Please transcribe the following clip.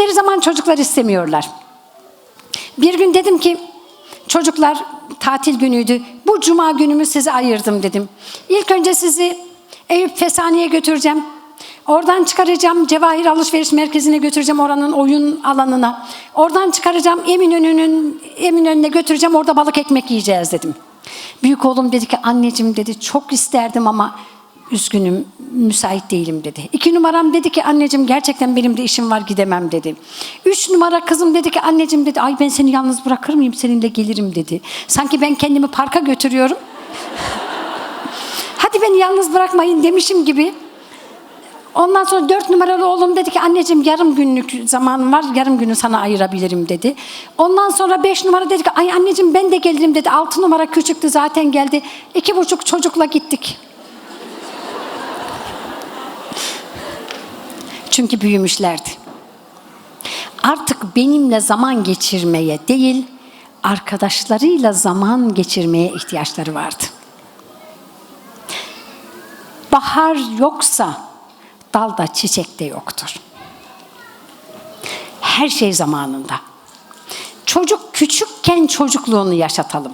Büyüdükleri zaman çocuklar istemiyorlar. Bir gün dedim ki çocuklar tatil günüydü. Bu cuma günümü size ayırdım dedim. İlk önce sizi Eyüp Fesani'ye götüreceğim. Oradan çıkaracağım Cevahir Alışveriş Merkezi'ne götüreceğim oranın oyun alanına. Oradan çıkaracağım Eminönü'nün Eminönü'ne götüreceğim orada balık ekmek yiyeceğiz dedim. Büyük oğlum dedi ki anneciğim dedi çok isterdim ama üzgünüm müsait değilim dedi. İki numaram dedi ki anneciğim gerçekten benim de işim var gidemem dedi. Üç numara kızım dedi ki anneciğim dedi ay ben seni yalnız bırakır mıyım seninle gelirim dedi. Sanki ben kendimi parka götürüyorum. Hadi beni yalnız bırakmayın demişim gibi. Ondan sonra dört numaralı oğlum dedi ki anneciğim yarım günlük zamanım var yarım günü sana ayırabilirim dedi. Ondan sonra beş numara dedi ki ay anneciğim ben de gelirim dedi. Altı numara küçüktü zaten geldi. İki buçuk çocukla gittik. Çünkü büyümüşlerdi. Artık benimle zaman geçirmeye değil, arkadaşlarıyla zaman geçirmeye ihtiyaçları vardı. Bahar yoksa dalda çiçek de yoktur. Her şey zamanında. Çocuk küçükken çocukluğunu yaşatalım.